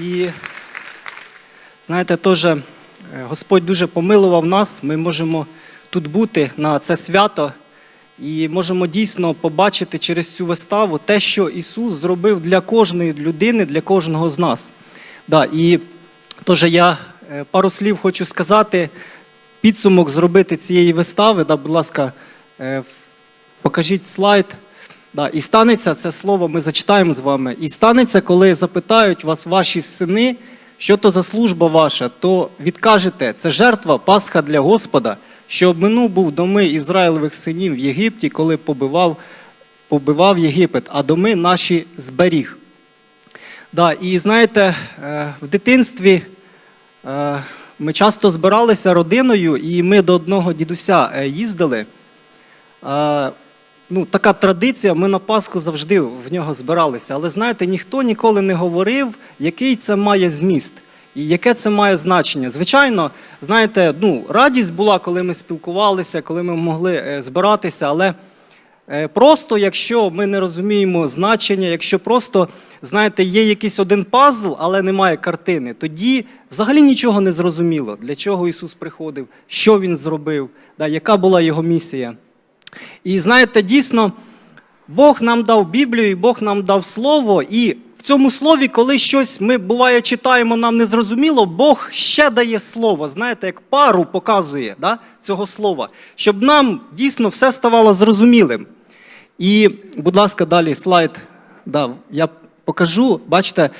І знаєте, теж е, Господь дуже помилував нас. Ми можемо тут бути на це свято і можемо дійсно побачити через цю виставу те, що Ісус зробив для кожної людини, для кожного з нас. Да, і теж я е, пару слів хочу сказати, підсумок зробити цієї вистави. Да, будь ласка, е, покажіть слайд. Да, і станеться це слово, ми зачитаємо з вами. І станеться, коли запитають вас ваші сини, що то за служба ваша, то відкажете, це жертва Пасха для Господа, що обминув був доми Ізраїлевих синів в Єгипті, коли побивав, побивав Єгипет, а доми наші зберіг. Да, і знаєте, е, в дитинстві е, ми часто збиралися родиною, і ми до одного дідуся е, їздили. Ну, така традиція, ми на Пасху завжди в нього збиралися. Але знаєте, ніхто ніколи не говорив, який це має зміст і яке це має значення. Звичайно, знаєте, ну, радість була, коли ми спілкувалися, коли ми могли е, збиратися, але е, просто якщо ми не розуміємо значення, якщо просто, знаєте, є якийсь один пазл, але немає картини, тоді взагалі нічого не зрозуміло, для чого Ісус приходив, що Він зробив, да, яка була його місія. І знаєте, дійсно, Бог нам дав Біблію, і Бог нам дав Слово, і в цьому слові, коли щось ми буває читаємо, нам не зрозуміло, Бог ще дає слово, знаєте, як пару показує да, цього слова, щоб нам дійсно все ставало зрозумілим. І, будь ласка, далі слайд. Да, я покажу. Бачите,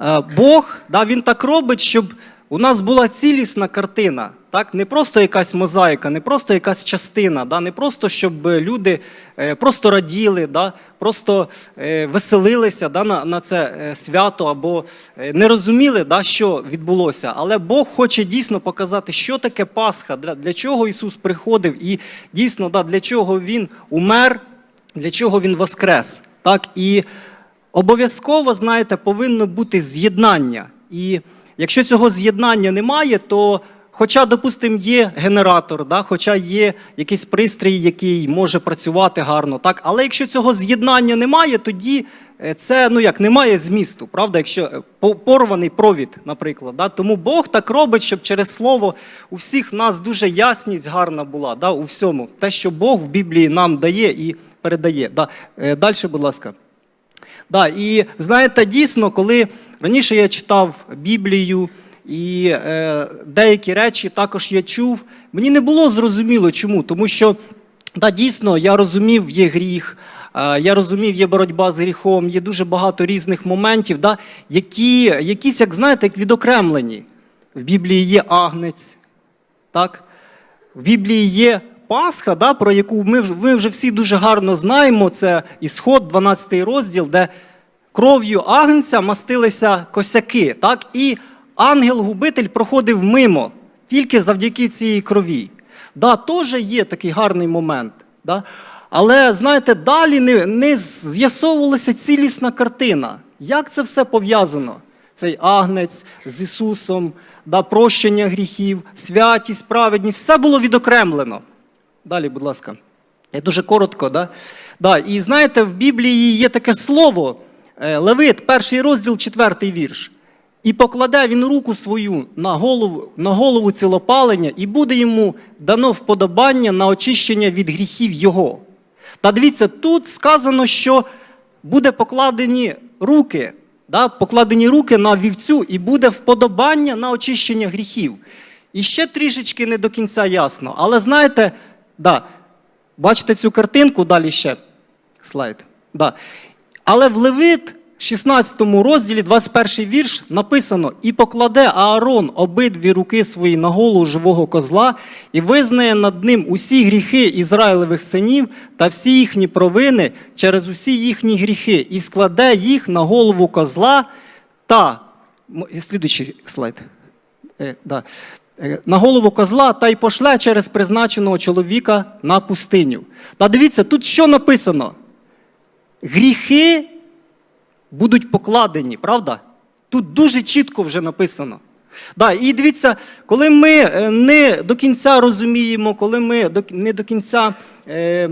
е, Бог да, він так робить, щоб у нас була цілісна картина. Так? Не просто якась мозаїка, не просто якась частина, да? не просто, щоб люди е, просто раділи, да? просто е, веселилися да? на, на це е, свято або не розуміли, да? що відбулося. Але Бог хоче дійсно показати, що таке Пасха, для, для чого Ісус приходив, і дійсно да, для чого Він умер, для чого Він воскрес. Так? І обов'язково, знаєте, повинно бути з'єднання. І якщо цього з'єднання немає, то хоча, допустимо, є генератор, да, хоча є якийсь пристрій, який може працювати гарно, так, але якщо цього з'єднання немає, тоді е, це ну як немає змісту, правда, якщо е, порваний провід, наприклад. Да? Тому Бог так робить, щоб через слово у всіх нас дуже ясність гарна була, да, у всьому. Те, що Бог в Біблії нам дає і передає. Да. Е, Далі, будь ласка. Да, і знаєте, дійсно, коли раніше я читав Біблію і е, деякі речі також я чув, мені не було зрозуміло чому, тому що да, дійсно я розумів, є гріх, е, я розумів, є боротьба з гріхом, є дуже багато різних моментів, да, які якісь, як знаєте, як відокремлені. В Біблії є агнець, так? В Біблії є Пасха, да, про яку ми, ми вже всі дуже гарно знаємо. Це Ісход, 12 розділ, де кров'ю агнця мастилися косяки. Так? І ангел-губитель проходив мимо тільки завдяки цій крові. Да, теж є такий гарний момент. Да? Але знаєте, далі не, не з'ясовувалася цілісна картина. Як це все пов'язано? Цей агнець з Ісусом, да, прощення гріхів, святість, праведність, все було відокремлено. Далі, будь ласка. Я дуже коротко, да? Да, і знаєте, в Біблії є таке слово, е, Левит, перший розділ, четвертий вірш. І покладе він руку свою на голову, на голову цілопалення, і буде йому дано вподобання на очищення від гріхів його. Та дивіться, тут сказано, що буде покладені руки, да, покладені руки на вівцю, і буде вподобання на очищення гріхів. І ще трішечки не до кінця ясно. Але знаєте, да, бачите цю картинку, далі ще слайд. Да. Але в Левит, 16 розділі, 21 вірш, написано: І покладе Аарон обидві руки свої на голову живого козла, і визнає над ним усі гріхи Ізраїлевих синів та всі їхні провини через усі їхні гріхи, і складе їх на голову козла та. Слідуючий слайд. Е, да. Е, На голову козла та й пошле через призначеного чоловіка на пустиню. Та дивіться, тут що написано? Гріхи будуть покладені, правда? Тут дуже чітко вже написано. Да, і дивіться, коли ми е, не до кінця розуміємо, коли ми не до кінця е,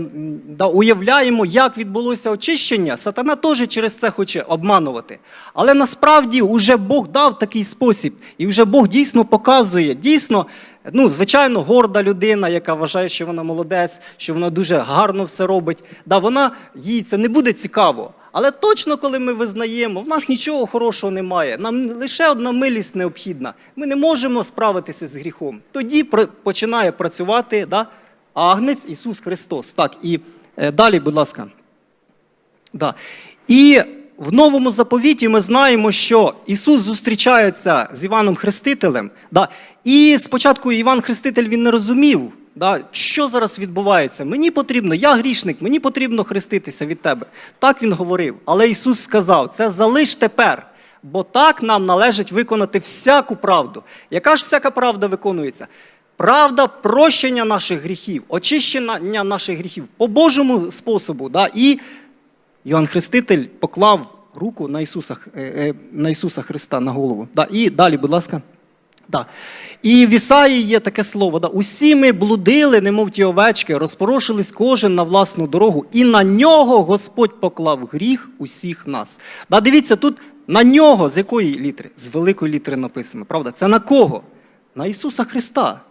да, уявляємо, як відбулося очищення, сатана теж через це хоче обманувати. Але насправді вже Бог дав такий спосіб, і вже Бог дійсно показує, дійсно. Ну, звичайно, горда людина, яка вважає, що вона молодець, що вона дуже гарно все робить. Да, вона їй це не буде цікаво. Але точно, коли ми визнаємо, в нас нічого хорошого немає. Нам лише одна милість необхідна. Ми не можемо справитися з гріхом. Тоді починає працювати да, Агнець Ісус Христос. Так, і е, далі, будь ласка. Да. І в новому заповіті ми знаємо, що Ісус зустрічається з Іваном Хрестителем. Да? І спочатку Іван Хреститель він не розумів, да? що зараз відбувається. Мені потрібно, я грішник, мені потрібно хреститися від тебе. Так він говорив. Але Ісус сказав: це залиш тепер, бо так нам належить виконати всяку правду. Яка ж всяка правда виконується? Правда прощення наших гріхів, очищення наших гріхів по Божому способу. Да? І Йоанн Хреститель поклав руку на Ісуса, е, е, на Ісуса Христа на голову. Да, і далі, будь ласка. Да. І в Ісаї є таке слово: да, усі ми блудили, немов ті овечки, розпорошились кожен на власну дорогу, і на нього Господь поклав гріх усіх нас. Да, дивіться, тут на нього з якої літери? З великої літери написано, правда? Це на кого? На Ісуса Христа.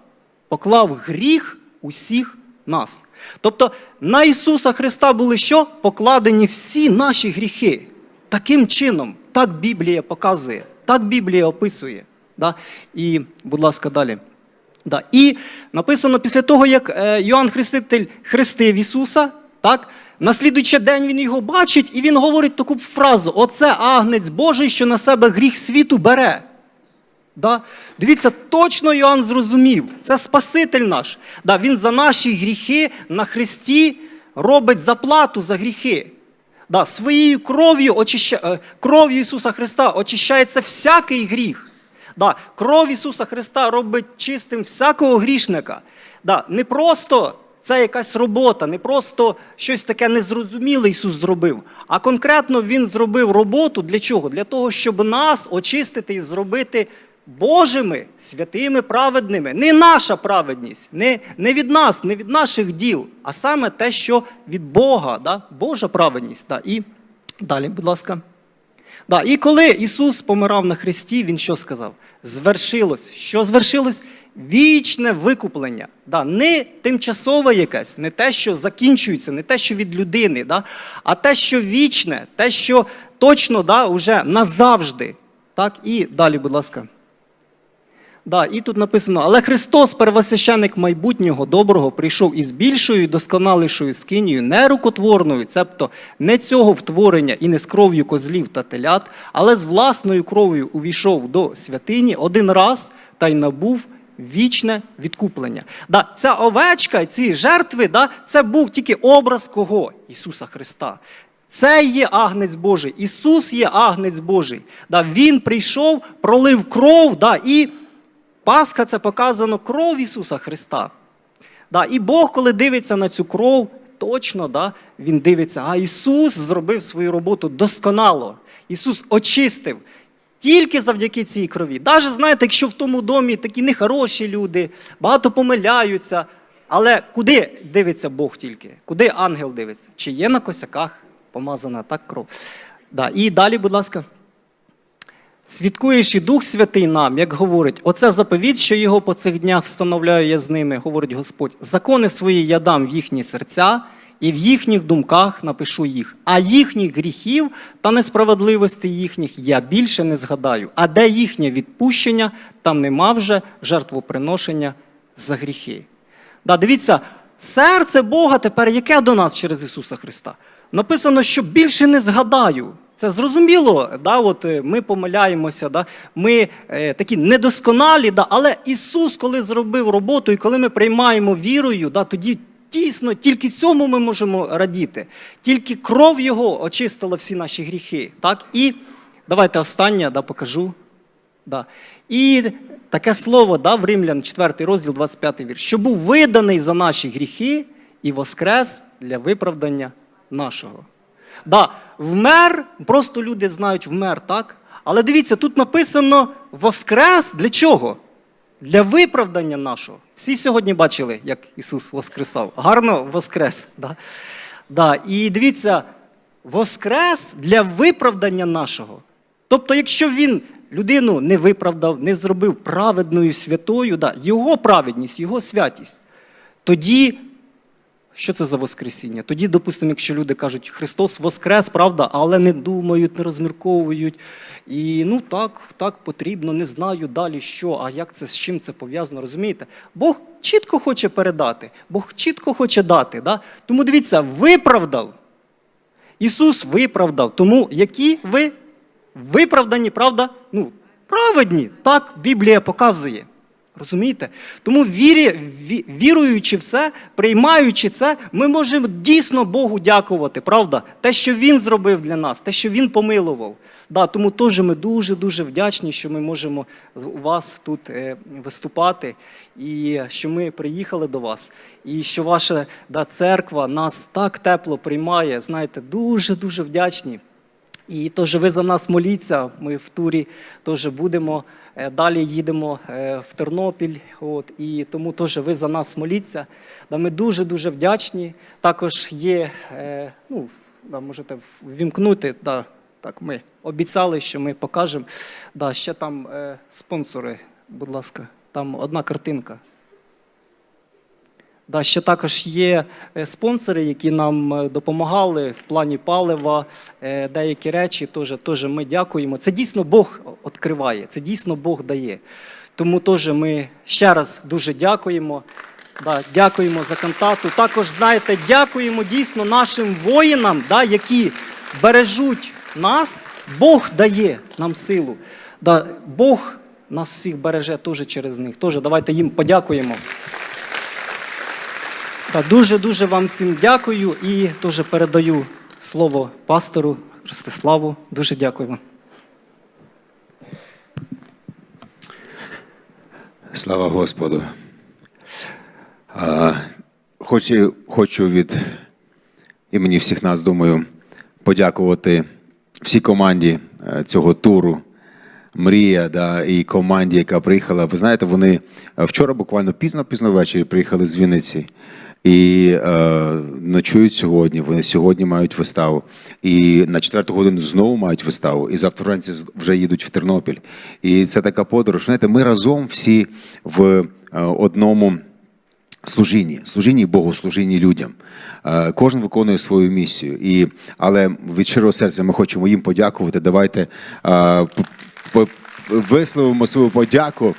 Поклав гріх усіх нас. Тобто на Ісуса Христа були що? Покладені всі наші гріхи. Таким чином, так Біблія показує, так Біблія описує. Да? І, будь ласка, далі. Да. І написано після того, як е, Йоанн Хреститель хрестив Ісуса, так, на слідуючий день він його бачить, і він говорить таку фразу: Оце агнець Божий, що на себе гріх світу бере. Да? Дивіться, точно Йоанн зрозумів, це Спаситель наш. Да, він за наші гріхи на Христі робить заплату за гріхи. Да, своєю кров'ю, очища... е, кров'ю Ісуса Христа очищається всякий гріх. Да, кров Ісуса Христа робить чистим всякого грішника. Да, не просто це якась робота, не просто щось таке незрозуміле Ісус зробив, а конкретно Він зробив роботу для чого? Для того, щоб нас очистити і зробити Божими, святими, праведними. Не наша праведність, не, не від нас, не від наших діл, а саме те, що від Бога, да? Божа праведність. Да? І далі, будь ласка. Да, і коли Ісус помирав на хресті, Він що сказав? Звершилось. Що звершилось? Вічне викуплення. Да, не тимчасове якесь, не те, що закінчується, не те, що від людини, да, а те, що вічне, те, що точно да, уже назавжди. Так, і далі, будь ласка. Да, і тут написано: але Христос, первосвященик майбутнього доброго, прийшов із більшою досконалішою скинією, не рукотворною, цебто не цього втворення і не з кров'ю козлів та телят, але з власною кров'ю увійшов до святині один раз та й набув вічне відкуплення. Да, ця овечка, ці жертви, да, це був тільки образ кого? Ісуса Христа. Це є агнець Божий. Ісус є агнець Божий. Да, Він прийшов, пролив кров, да, і Пасха це показано кров Ісуса Христа. Да, і Бог, коли дивиться на цю кров, точно да, Він дивиться, а Ісус зробив свою роботу досконало. Ісус очистив тільки завдяки цій крові. Навіть знаєте, якщо в тому домі такі нехороші люди, багато помиляються. Але куди дивиться Бог тільки? Куди ангел дивиться? Чи є на косяках помазана так кров? Да. І далі, будь ласка. Свідкуєш і Дух Святий нам, як говорить, оце заповідь, що його по цих днях встановляю я з ними, говорить Господь. Закони свої я дам в їхні серця, і в їхніх думках напишу їх. А їхніх гріхів та несправедливості їхніх я більше не згадаю. А де їхнє відпущення, там нема вже жертвоприношення за гріхи. Да, дивіться, серце Бога тепер яке до нас через Ісуса Христа? Написано, що більше не згадаю. Це зрозуміло, да, от е, ми помиляємося, да, ми е, такі недосконалі, да, але Ісус, коли зробив роботу, і коли ми приймаємо вірою, да, тоді дійсно тільки цьому ми можемо радіти. Тільки кров Його очистила всі наші гріхи. Так? І давайте останнє да, покажу. Да. І таке слово да, в Римлян, 4 розділ, 25 вірш, що був виданий за наші гріхи і воскрес для виправдання нашого. Да, вмер, просто люди знають вмер, так? Але дивіться, тут написано воскрес для чого? Для виправдання нашого. Всі сьогодні бачили, як Ісус воскресав. Гарно воскрес. Да? Да. І дивіться, воскрес для виправдання нашого. Тобто, якщо він людину не виправдав, не зробив праведною святою, да, його праведність, його святість, тоді що це за Воскресіння? Тоді, допустимо, якщо люди кажуть, Христос Воскрес, правда, але не думають, не розмірковують. І ну так, так потрібно, не знаю далі що, а як це з чим це пов'язано, розумієте? Бог чітко хоче передати, Бог чітко хоче дати. Да? Тому дивіться, виправдав. Ісус виправдав. Тому які ви виправдані, правда? Ну, праведні. Так Біблія показує. Розумієте? Тому вірі, віруючи в це, приймаючи це, ми можемо дійсно Богу дякувати, правда? Те, що Він зробив для нас, те, що Він помилував. Да, тому теж ми дуже-дуже вдячні, що ми можемо у вас тут е, виступати, і що ми приїхали до вас, і що ваша да, церква нас так тепло приймає. Знаєте, дуже-дуже вдячні. І теж ви за нас моліться. Ми в турі теж будемо. Е, Далі їдемо е, в Тернопіль. От, і тому теж ви за нас моліться. Да, ми дуже дуже вдячні. Також є, е, ну, да, можете ввімкнути. Да, так, ми обіцяли, що ми покажемо. Да, ще там спонсори, будь ласка, там одна картинка. Да, ще також є е, спонсори, які нам е, допомагали в плані палива, е, деякі речі. Теж, теж ми дякуємо. Це дійсно Бог відкриває, це дійсно Бог дає. Тому теж ми ще раз дуже дякуємо. Да, дякуємо за кантату. Також, знаєте, дякуємо дійсно нашим воїнам, да, які бережуть нас. Бог дає нам силу. Да, Бог нас всіх береже теж через них. Теж давайте їм подякуємо. Та дуже-дуже вам всім дякую і теж передаю слово пастору Ростиславу. Дуже дякую вам. Слава Господу. А, хочу, хочу від імені всіх нас, думаю, подякувати всій команді е, цього туру. Мрія да, і команді, яка приїхала. Ви знаєте, вони е, вчора буквально пізно-пізно ввечері приїхали з Вінниці і е, ночують сьогодні. Вони сьогодні мають виставу. І на четверту годину знову мають виставу. І завтра вранці вже їдуть в Тернопіль. І це така подорож. Знаєте, ми разом всі в е, одному служінні, служінні Богу, служінні людям. Е, Кожен виконує свою місію. І, але від щирого серця ми хочемо їм подякувати. Давайте е, п- п- висловимо свою подяку.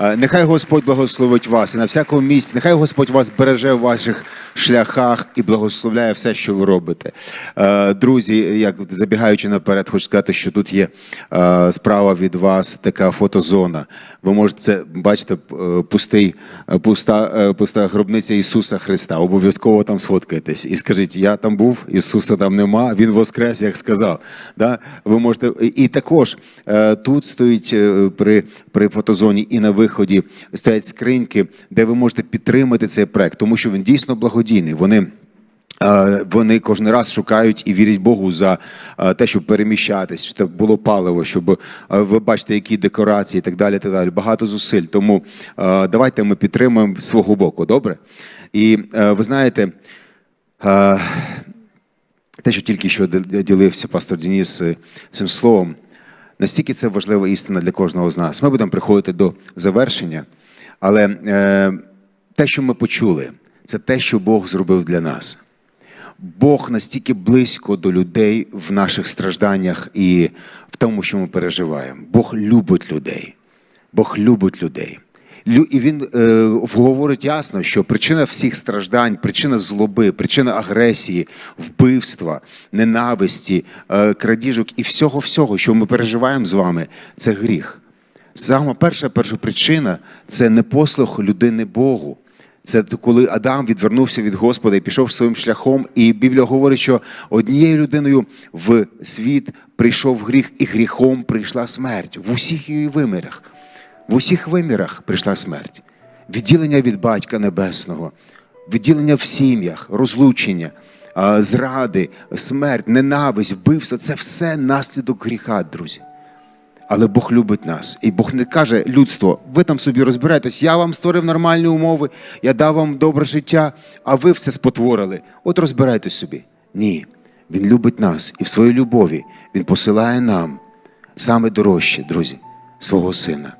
Е, Нехай Господь благословить вас і на всякому місці. Нехай Господь вас береже в ваших шляхах і благословляє все, що ви робите. Е, Друзі, як забігаючи наперед, хочу сказати, що тут є е, справа від вас така фотозона. Ви можете це бачите, е, пустий, пуста, пуста гробниця Ісуса Христа. Обов'язково там сфоткайтесь і скажіть, я там був, Ісуса там нема, Він воскрес, як сказав. Да? Ви можете і також тут стоїть при, при фотозоні і на виході стоять скриньки, де ви можете підтримати цей проект, тому що він дійсно благодійний. Вони Е, Вони кожен раз шукають і вірять Богу за е, те, щоб переміщатись, щоб було паливо, щоб е, ви бачите, які декорації і так далі. Так далі. Багато зусиль. Тому давайте ми підтримуємо свого боку, добре? І ви знаєте, те, що тільки що ділився пастор Деніс цим словом, настільки це важлива істина для кожного з нас. Ми будемо приходити до завершення, але те, що ми почули, це те, що Бог зробив для нас. Бог настільки близько до людей в наших стражданнях і в тому, що ми переживаємо. Бог любить людей. Бог любить людей. І він е, говорить ясно, що причина всіх страждань, причина злоби, причина агресії, вбивства, ненависті, е, крадіжок і всього, всього, що ми переживаємо з вами, це гріх. Саме перша першопричина це непослух людини Богу. Це коли Адам відвернувся від Господа і пішов своїм шляхом. І Біблія говорить, що однією людиною в світ прийшов гріх, і гріхом прийшла смерть в усіх її вимірах. В усіх вимірах прийшла смерть. Відділення від Батька Небесного, відділення в сім'ях, розлучення, зради, смерть, ненависть, вбивство це все наслідок гріха, друзі. Але Бог любить нас. І Бог не каже людство, ви там собі розбираєтесь, я вам створив нормальні умови, я дав вам добре життя, а ви все спотворили. От розбирайтесь собі. Ні. Він любить нас і в своїй любові Він посилає нам саме дорожче, друзі, свого сина.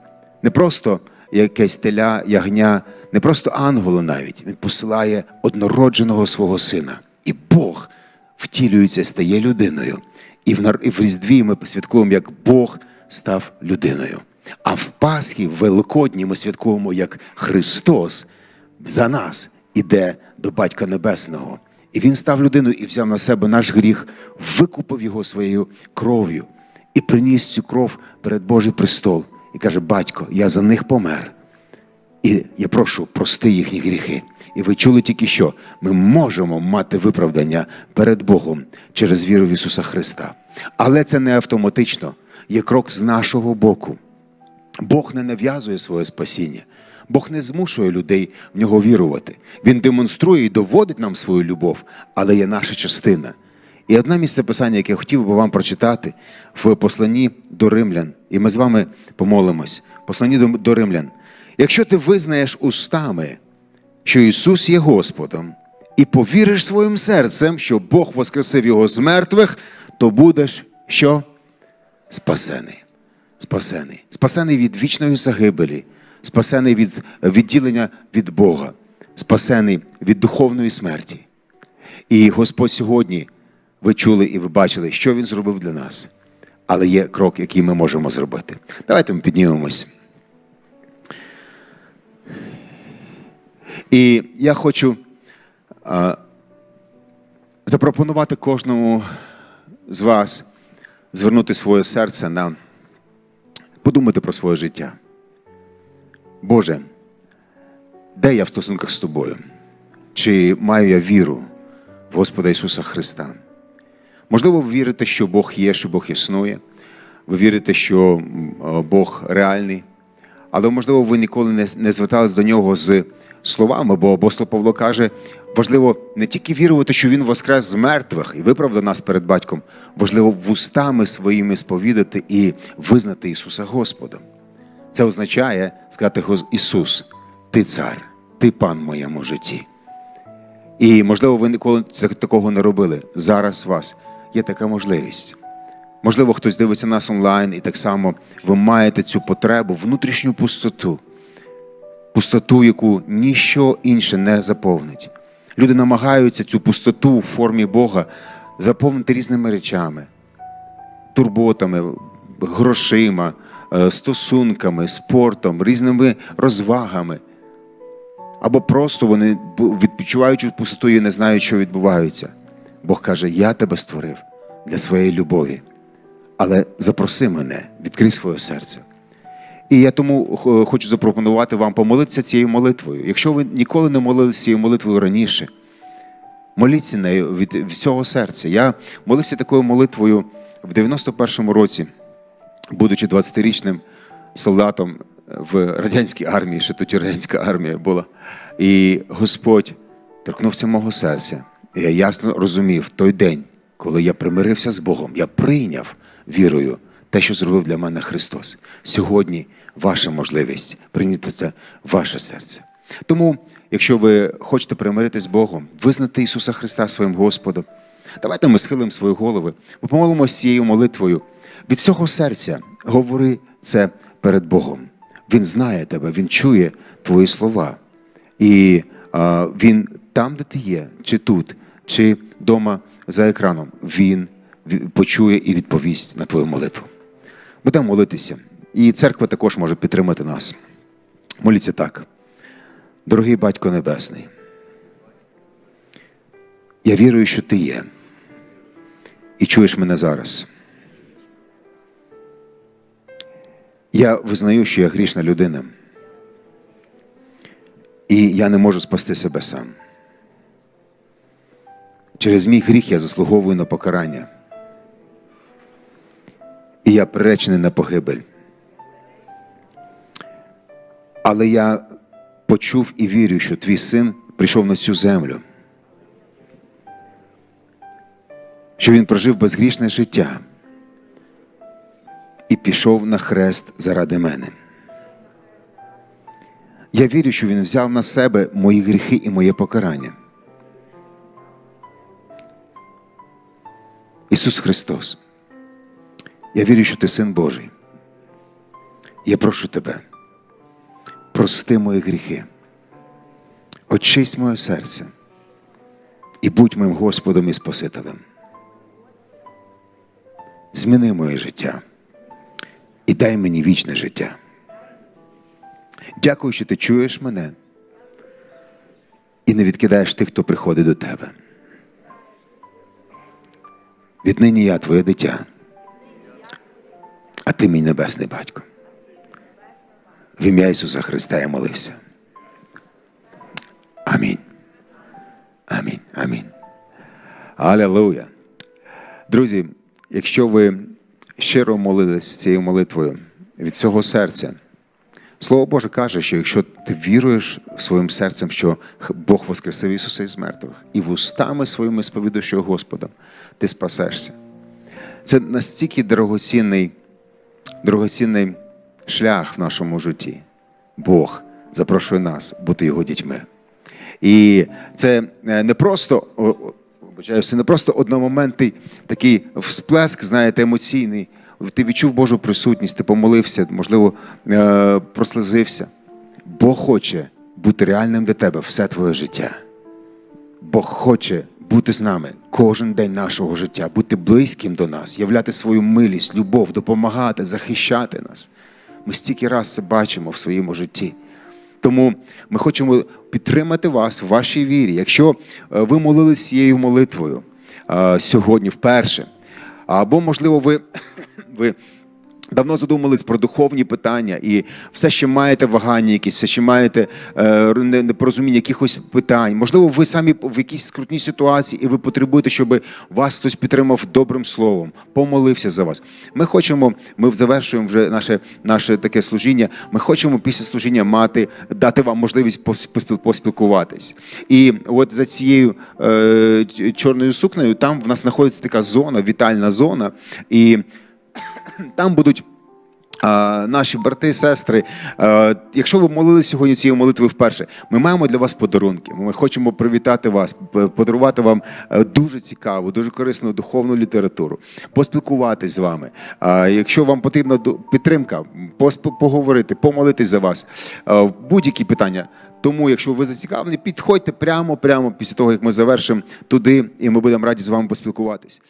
Не просто якесь теля, ягня, не просто ангелу навіть. Він посилає однородженого свого сина. І Бог втілюється, стає людиною. І в, Різдві ми святкуємо, як Бог став людиною. А в Пасхі, в Великодні ми святкуємо, як Христос за нас іде до Батька Небесного. І Він став людиною і взяв на себе наш гріх, викупив його своєю кров'ю і приніс цю кров перед Божий престол. І каже: Батько, я за них помер. І я прошу, прости їхні гріхи. І ви чули тільки що ми можемо мати виправдання перед Богом через віру в Ісуса Христа. Але це не автоматично, є крок з нашого боку. Бог не нав'язує своє спасіння. Бог не змушує людей в нього вірувати. Він демонструє і доводить нам свою любов, але є наша частина. І одне місце писання, яке я хотів би вам прочитати в посланні до римлян, і ми з вами помолимось. Посланні до- римлян. Якщо ти визнаєш устами, що Ісус є Господом, і повіриш своїм серцем, що Бог воскресив Його з мертвих, то будеш що? Спасений. Спасений. Спасений від вічної загибелі, спасений від відділення від Бога, спасений від духовної смерті. І Господь сьогодні, ви чули і ви бачили, що Він зробив для нас. Але є крок, який ми можемо зробити. Давайте ми піднімемось. І я хочу а, запропонувати кожному з вас звернути своє серце на подумати про своє життя. Боже, де я в стосунках з тобою? Чи маю я віру в Господа Ісуса Христа? Можливо, ви вірите, що Бог є, що Бог існує. Ви вірите, що е, Бог реальний. Але, можливо, ви ніколи не, звертались до нього з словами, бо апостол Павло каже, важливо не тільки вірувати, що Він воскрес з мертвих і виправдав нас перед батьком, важливо вустами своїми сповідати і визнати Ісуса Господом. Це означає сказати Ісус, Ти цар, Ти пан в моєму житті. І, можливо, ви ніколи такого не робили. Зараз у вас є така можливість. Можливо, хтось дивиться нас онлайн, і так само ви маєте цю потребу, внутрішню пустоту, пустоту, яку ніщо інше не заповнить. Люди намагаються цю пустоту у формі Бога заповнити різними речами, турботами, грошима, е, стосунками, спортом, різними розвагами. Або просто вони, відчуваючи пустоту і не знають, що відбувається. Бог каже: Я тебе створив для своєї любові. Але запроси мене, відкрий своє серце. І я тому хочу запропонувати вам помолитися цією молитвою. Якщо ви ніколи не молилися цією молитвою раніше, моліться нею від всього серця. Я молився такою молитвою в 91-му році, будучи 20-річним солдатом в радянській армії, ще тоді радянська армія була. І Господь торкнувся мого серця. І я ясно розумів той день, коли я примирився з Богом, я прийняв вірою те, що зробив для мене Христос. Сьогодні ваша можливість прийняти це в ваше серце. Тому, якщо ви хочете примиритися з Богом, визнати Ісуса Христа своїм Господом, давайте ми схилимо свої голови, ми помолимося цією молитвою. Від всього серця говори це перед Богом. Він знає тебе, Він чує твої слова. І а, Він там, де ти є, чи тут, чи вдома за екраном, Він почує і відповість на твою молитву. Будемо молитися. І церква також може підтримати нас. Моліться так. Дорогий Батько Небесний, я вірую, що ти є і чуєш мене зараз. Я визнаю, що я грішна людина. І я не можу спасти себе сам. Через мій гріх я заслуговую на покарання. І я приречений на погибель. Але я почув і вірю, що твій син прийшов на цю землю, що він прожив безгрішне життя, і пішов на хрест заради мене. Я вірю, що Він взяв на себе мої гріхи і моє покарання. Ісус Христос, я вірю, що ти син Божий. Я прошу тебе, прости мої гріхи, очисть моє серце і будь моїм Господом і Спасителем. Зміни моє життя і дай мені вічне життя. Дякую, що ти чуєш мене і не відкидаєш тих, хто приходить до тебе. Віднині я твоє дитя, а ти мій небесний батько. В ім'я Ісуса Христа я молився. Амінь. Амінь. Амінь. Алілуя. Друзі, якщо ви щиро молились цією молитвою від всього серця, Слово Боже каже, що якщо ти віруєш своїм серцем, що Бог воскресив Ісуса із мертвих, і вустами своїми сповідуєш його Господом, ти спасешся. Це настільки дорогоцінний, дорогоцінний шлях в нашому житті. Бог запрошує нас бути його дітьми. І це е, не просто, це не просто одномоментний такий всплеск, знаєте, емоційний. Ти відчув Божу присутність, ти помолився, можливо, е, прослезився. Бог хоче бути реальним для тебе все твоє життя. Бог хоче бути з нами кожен день нашого життя, бути близьким до нас, являти свою милість, любов, допомагати, захищати нас. Ми стільки раз це бачимо в своєму житті. Тому ми хочемо підтримати вас в вашій вірі. Якщо е, ви молились цією молитвою е, сьогодні вперше, або, можливо, ви, ви давно задумались про духовні питання і все ще маєте вагання, якісь, все ще маєте е, непорозуміння якихось питань. Можливо, ви самі в якійсь скрутній ситуації, і ви потребуєте, щоб вас хтось підтримав добрим словом, помолився за вас. Ми хочемо, ми завершуємо вже наше, наше таке служіння. Ми хочемо після служіння мати, дати вам можливість поспілкуватись. І от за цією е, чорною сукнею там в нас знаходиться така зона, вітальна зона. І там будуть. Наші брати, сестри, якщо ви молились сьогодні цією молитвою вперше, ми маємо для вас подарунки. Ми хочемо привітати вас, подарувати вам е, дуже цікаву, дуже корисну духовну літературу, поспілкуватись з вами. Якщо вам потрібна підтримка, поговорити, помолитись за вас, будь-які питання. Тому, якщо ви зацікавлені, підходьте прямо, прямо після того, як ми завершимо туди, і ми будемо раді з вами поспілкуватись.